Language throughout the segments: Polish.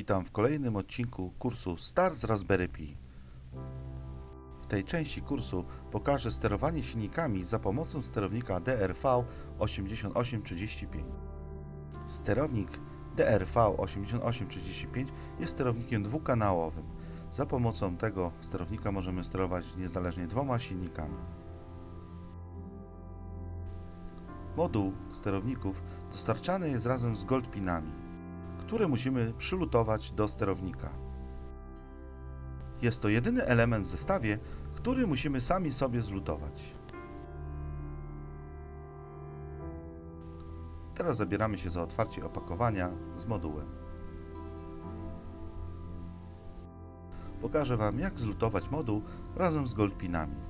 witam w kolejnym odcinku kursu Start z Raspberry Pi. W tej części kursu pokażę sterowanie silnikami za pomocą sterownika DRV8835. Sterownik DRV8835 jest sterownikiem dwukanałowym. Za pomocą tego sterownika możemy sterować niezależnie dwoma silnikami. Moduł sterowników dostarczany jest razem z goldpinami które musimy przylutować do sterownika. Jest to jedyny element w zestawie, który musimy sami sobie zlutować. Teraz zabieramy się za otwarcie opakowania z modułem. Pokażę Wam jak zlutować moduł razem z goldpinami.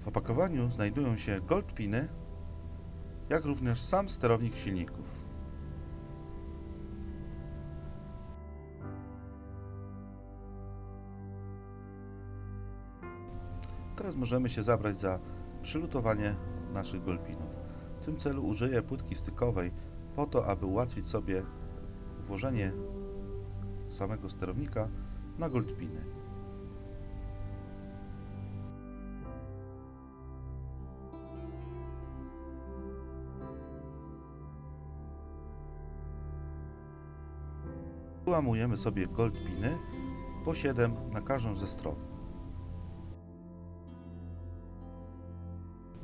W opakowaniu znajdują się goldpiny, jak również sam sterownik silników. Teraz możemy się zabrać za przylutowanie naszych goldpinów. W tym celu użyję płytki stykowej po to, aby ułatwić sobie włożenie samego sterownika na goldpiny. Wyłamujemy sobie goldpiny po 7 na każdą ze stron.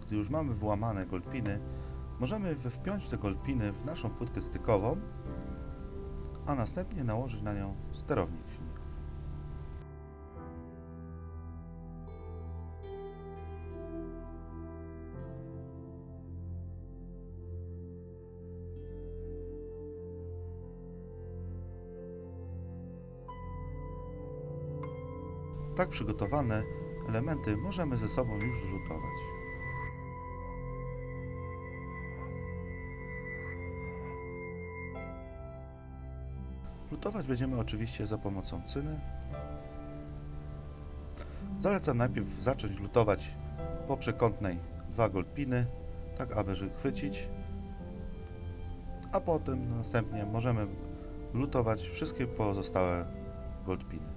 Gdy już mamy wyłamane goldpiny, możemy wpiąć te goldpiny w naszą płytkę stykową, a następnie nałożyć na nią sterownik Tak przygotowane elementy możemy ze sobą już zlutować. Lutować będziemy oczywiście za pomocą cyny. Zalecam najpierw zacząć lutować po przekątnej dwa goldpiny, tak aby chwycić, a potem następnie możemy lutować wszystkie pozostałe goldpiny.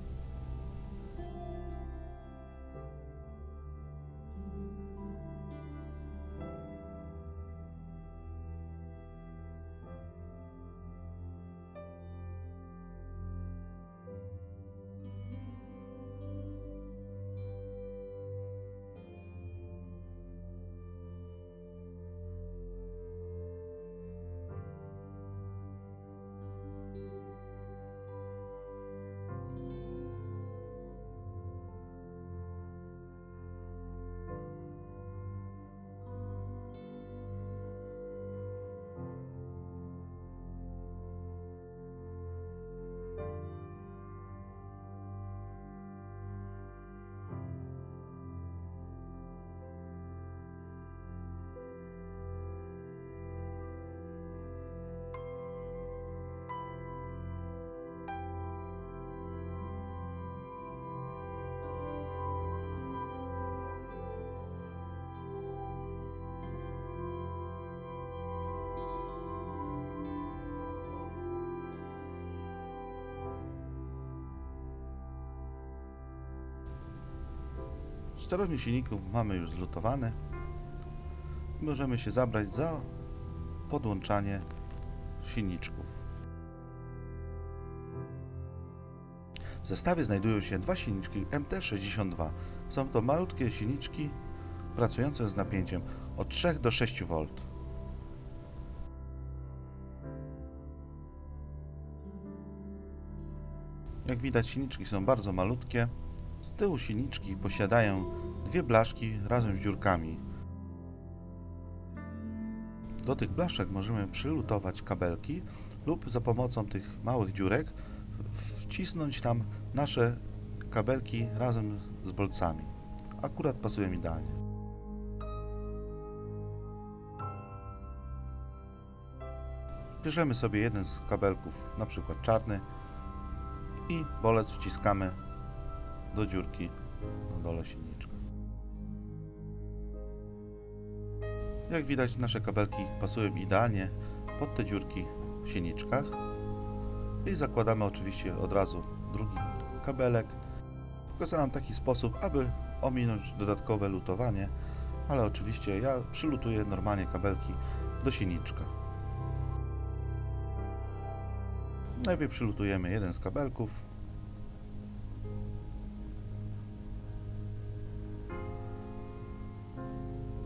Sterownik silników mamy już zlutowany. Możemy się zabrać za podłączanie silniczków. W zestawie znajdują się dwa silniczki MT62. Są to malutkie silniczki pracujące z napięciem od 3 do 6 V. Jak widać silniczki są bardzo malutkie. Z tyłu silniczki posiadają dwie blaszki razem z dziurkami. Do tych blaszek możemy przylutować kabelki lub za pomocą tych małych dziurek wcisnąć tam nasze kabelki razem z bolcami. Akurat pasują idealnie. Bierzemy sobie jeden z kabelków, na przykład czarny i bolec wciskamy do dziurki na dole silniczka. Jak widać, nasze kabelki pasują idealnie pod te dziurki w silniczkach. I zakładamy oczywiście od razu drugi kabelek. Pokazałem taki sposób, aby ominąć dodatkowe lutowanie, ale oczywiście ja przylutuję normalnie kabelki do silniczka. Najpierw przylutujemy jeden z kabelków.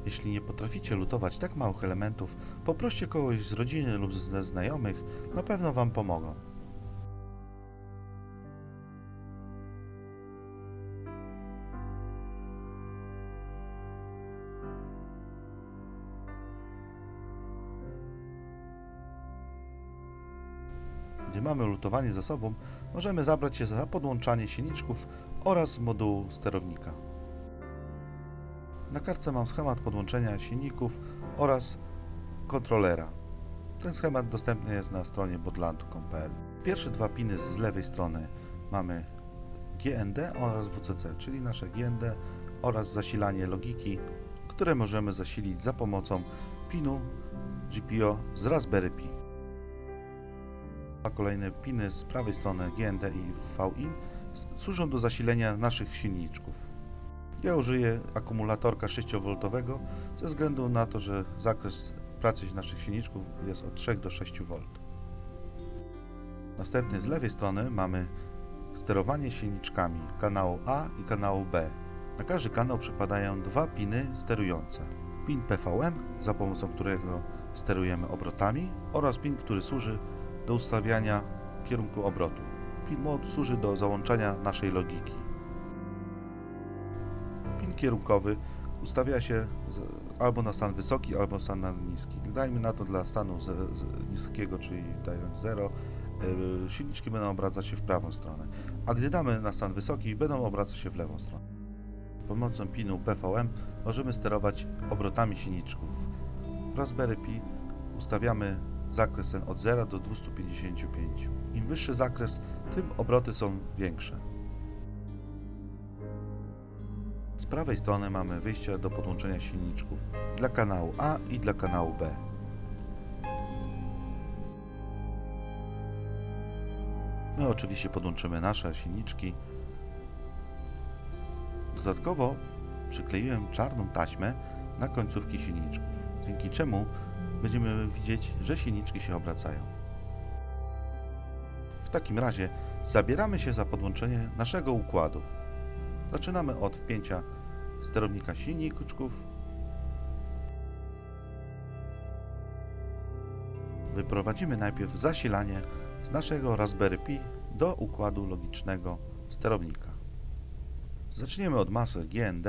Jeśli nie potraficie lutować tak małych elementów, poproście kogoś z rodziny lub ze znajomych, na pewno Wam pomogą. Gdy mamy lutowanie za sobą, możemy zabrać się za podłączanie silniczków oraz modułu sterownika. Na kartce mam schemat podłączenia silników oraz kontrolera. Ten schemat dostępny jest na stronie bodland.pl. Pierwsze dwa piny z lewej strony mamy GND oraz WCC, czyli nasze GND oraz zasilanie logiki, które możemy zasilić za pomocą pinu GPIO z Raspberry Pi. A kolejne piny z prawej strony GND i VIN służą do zasilenia naszych silniczków. Ja użyję akumulatorka 6V ze względu na to, że zakres pracy naszych silniczków jest od 3 do 6 V. Następnie z lewej strony mamy sterowanie silniczkami kanału A i kanału B. Na każdy kanał przypadają dwa piny sterujące. Pin PVM, za pomocą którego sterujemy obrotami oraz pin, który służy do ustawiania kierunku obrotu. Pin mod służy do załączania naszej logiki. Kierunkowy ustawia się albo na stan wysoki, albo stan na niski. Dajmy na to dla stanu z, z niskiego, czyli dając 0, yy, silniczki będą obracać się w prawą stronę, a gdy damy na stan wysoki, będą obracać się w lewą stronę. Pomocą pinu PVM możemy sterować obrotami silniczków. W Raspberry Pi ustawiamy zakres ten od 0 do 255. Im wyższy zakres, tym obroty są większe. Prawej strony mamy wyjście do podłączenia silniczków dla kanału A i dla kanału B. My oczywiście podłączymy nasze silniczki. Dodatkowo przykleiłem czarną taśmę na końcówki silniczków, dzięki czemu będziemy widzieć, że silniczki się obracają. W takim razie zabieramy się za podłączenie naszego układu. Zaczynamy od wpięcia sterownika silniczków. Wyprowadzimy najpierw zasilanie z naszego Raspberry Pi do układu logicznego sterownika. Zaczniemy od masy GND.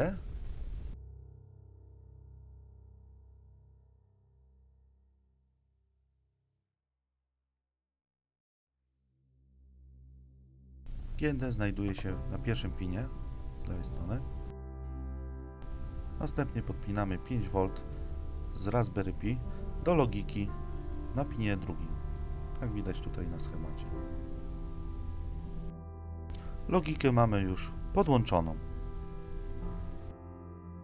GND znajduje się na pierwszym pinie z lewej strony. Następnie podpinamy 5V z Raspberry Pi do logiki na pinie drugim, jak widać tutaj na schemacie. Logikę mamy już podłączoną.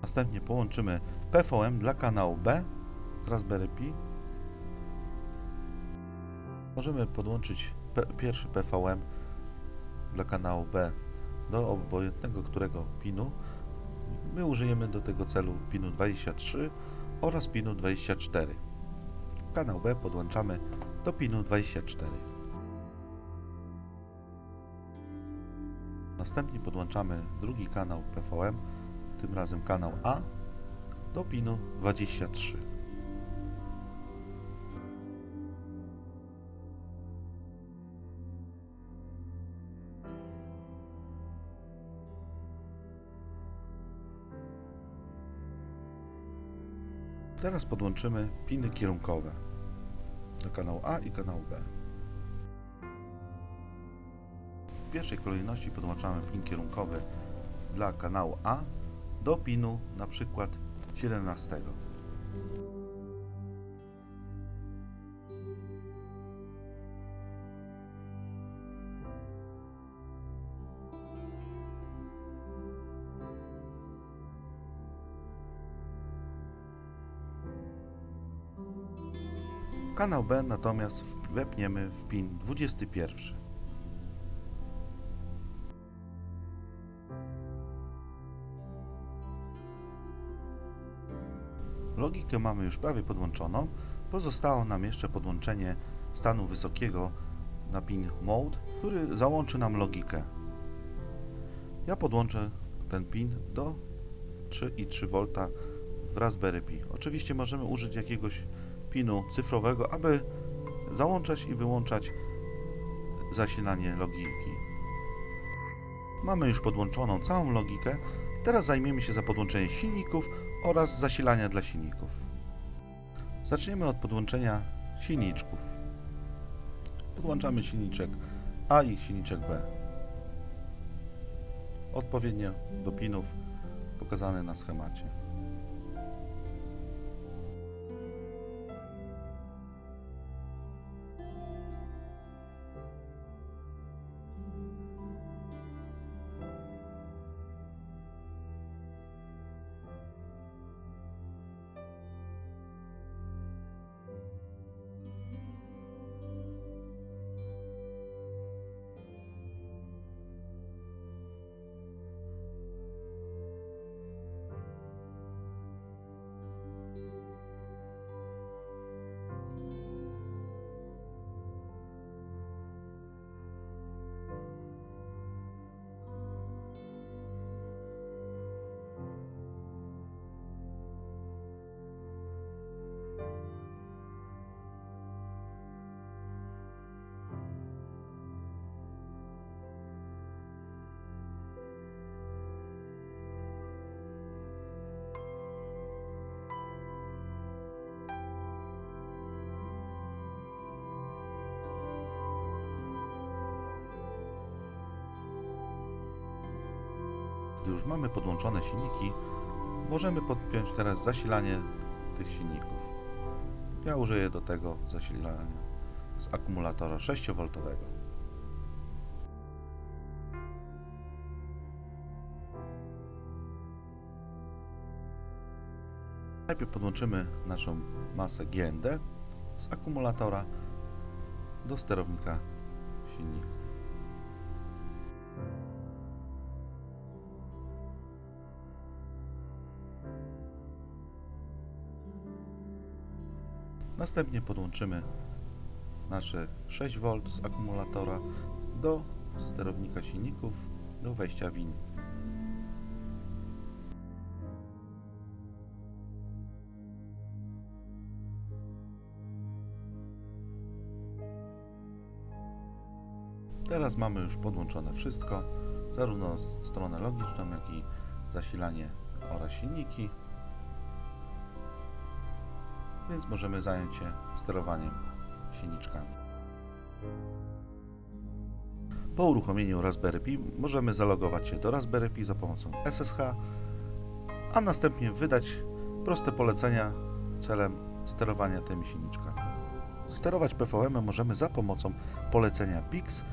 Następnie połączymy PVM dla kanału B z Raspberry Pi. Możemy podłączyć pierwszy PVM dla kanału B do obojętnego którego pinu. My użyjemy do tego celu pinu 23 oraz pinu 24. Kanał B podłączamy do pinu 24. Następnie podłączamy drugi kanał PVM, tym razem kanał A, do pinu 23. Teraz podłączymy piny kierunkowe do kanału A i kanału B. W pierwszej kolejności podłączamy pin kierunkowy dla kanału A do pinu na przykład 17. Kanał B natomiast wepniemy w pin 21. Logikę mamy już prawie podłączoną. Pozostało nam jeszcze podłączenie stanu wysokiego na pin Mode, który załączy nam logikę. Ja podłączę ten pin do 3,3 V w Raspberry Pi. Oczywiście możemy użyć jakiegoś pinu cyfrowego, aby załączać i wyłączać zasilanie logiki. Mamy już podłączoną całą logikę. Teraz zajmiemy się za podłączenie silników oraz zasilania dla silników. Zaczniemy od podłączenia silniczków. Podłączamy silniczek A i silniczek B. Odpowiednio do pinów pokazane na schemacie. Już mamy podłączone silniki, możemy podpiąć teraz zasilanie tych silników. Ja użyję do tego zasilania z akumulatora 6V. Najpierw podłączymy naszą masę GND z akumulatora do sterownika silników. Następnie podłączymy nasze 6V z akumulatora do sterownika silników do wejścia win. Teraz mamy już podłączone wszystko, zarówno stronę logiczną, jak i zasilanie oraz silniki więc możemy zająć się sterowaniem silniczkami. Po uruchomieniu Raspberry Pi możemy zalogować się do Raspberry Pi za pomocą SSH, a następnie wydać proste polecenia celem sterowania tymi silniczkami. Sterować PVM możemy za pomocą polecenia PIX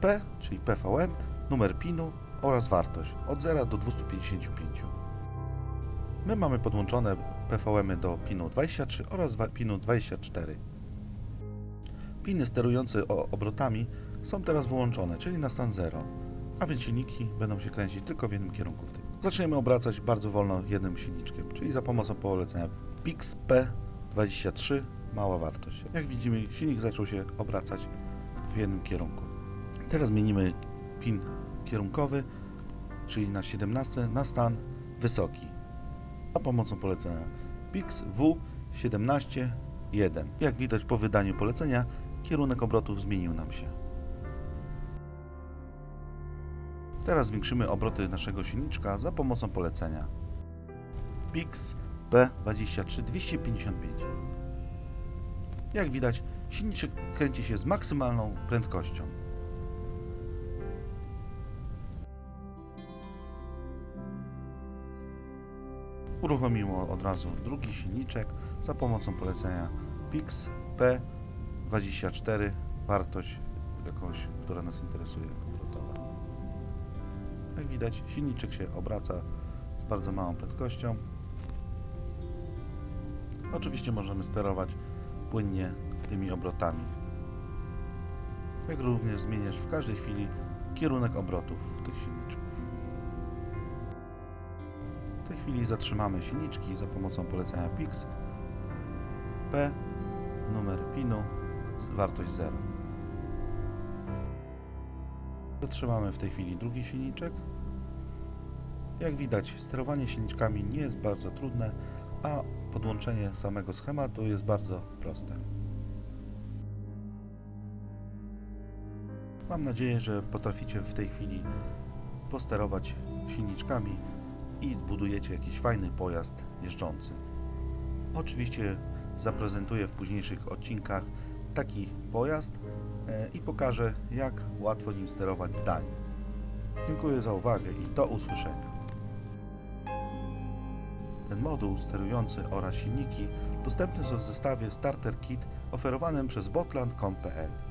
P, czyli PVM, numer PIN-u oraz wartość od 0 do 255. My mamy podłączone PVM do pinu 23 oraz pinu 24. Piny sterujące obrotami są teraz wyłączone, czyli na stan 0, a więc silniki będą się kręcić tylko w jednym kierunku w tym. Zaczniemy obracać bardzo wolno jednym silniczkiem, czyli za pomocą polecenia PIX P23 mała wartość. Jak widzimy silnik zaczął się obracać w jednym kierunku. Teraz zmienimy pin kierunkowy, czyli na 17 na stan wysoki za pomocą polecenia PIX W171. Jak widać po wydaniu polecenia, kierunek obrotów zmienił nam się. Teraz zwiększymy obroty naszego silniczka za pomocą polecenia PIX P23 255. Jak widać, silniczek kręci się z maksymalną prędkością. Uruchomiło od razu drugi silniczek za pomocą polecenia PIX P24, wartość jakąś, która nas interesuje, obrotowa. Jak widać, silniczek się obraca z bardzo małą prędkością. Oczywiście możemy sterować płynnie tymi obrotami. Jak również zmieniać w każdej chwili kierunek obrotów tych silniczków. W tej chwili zatrzymamy silniczki za pomocą polecenia PIX P, numer pinu, wartość 0. Zatrzymamy w tej chwili drugi silniczek. Jak widać, sterowanie silniczkami nie jest bardzo trudne, a podłączenie samego schematu jest bardzo proste. Mam nadzieję, że potraficie w tej chwili posterować silniczkami i zbudujecie jakiś fajny pojazd jeżdżący. Oczywiście zaprezentuję w późniejszych odcinkach taki pojazd e, i pokażę, jak łatwo nim sterować zdalnie. Dziękuję za uwagę i do usłyszenia. Ten moduł sterujący oraz silniki dostępne są w zestawie Starter Kit oferowanym przez botland.com.pl.